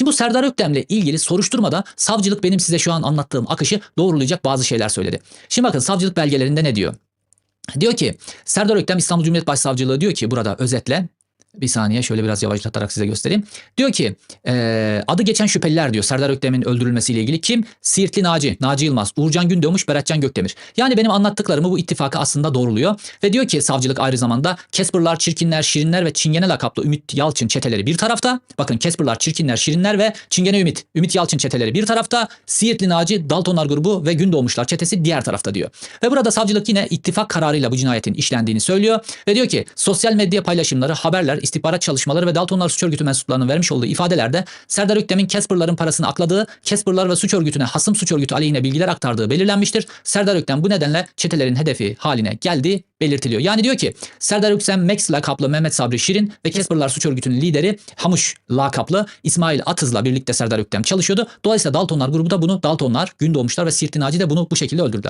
Şimdi bu Serdar Öktem'le ilgili soruşturmada savcılık benim size şu an anlattığım akışı doğrulayacak bazı şeyler söyledi. Şimdi bakın savcılık belgelerinde ne diyor? Diyor ki Serdar Öktem İstanbul Cumhuriyet Başsavcılığı diyor ki burada özetle bir saniye şöyle biraz yavaşlatarak size göstereyim. Diyor ki eee, adı geçen şüpheliler diyor Serdar Öktem'in öldürülmesiyle ilgili kim? Siirtli Naci, Naci Yılmaz, Uğurcan Gündoğmuş, Beratcan Gökdemir. Yani benim anlattıklarımı bu ittifakı aslında doğruluyor. Ve diyor ki savcılık ayrı zamanda Casper'lar, Çirkinler, Şirinler ve Çingene lakaplı Ümit Yalçın çeteleri bir tarafta. Bakın Casper'lar, Çirkinler, Şirinler ve Çingene Ümit, Ümit Yalçın çeteleri bir tarafta. Siirtli Naci, Daltonlar grubu ve Gündoğmuşlar çetesi diğer tarafta diyor. Ve burada savcılık yine ittifak kararıyla bu cinayetin işlendiğini söylüyor. Ve diyor ki sosyal medya paylaşımları, haberler, istihbarat çalışmaları ve Daltonlar suç örgütü mensuplarının vermiş olduğu ifadelerde Serdar Öktem'in Casper'ların parasını akladığı, Casper'lar ve suç örgütüne hasım suç örgütü aleyhine bilgiler aktardığı belirlenmiştir. Serdar Öktem bu nedenle çetelerin hedefi haline geldiği belirtiliyor. Yani diyor ki Serdar Öktem Max lakaplı Mehmet Sabri Şirin ve Casper'lar suç örgütünün lideri Hamuş lakaplı İsmail Atız'la birlikte Serdar Öktem çalışıyordu. Dolayısıyla Daltonlar grubu da bunu Daltonlar, Gündoğmuşlar ve Sirtin Naci de bunu bu şekilde öldürdüler.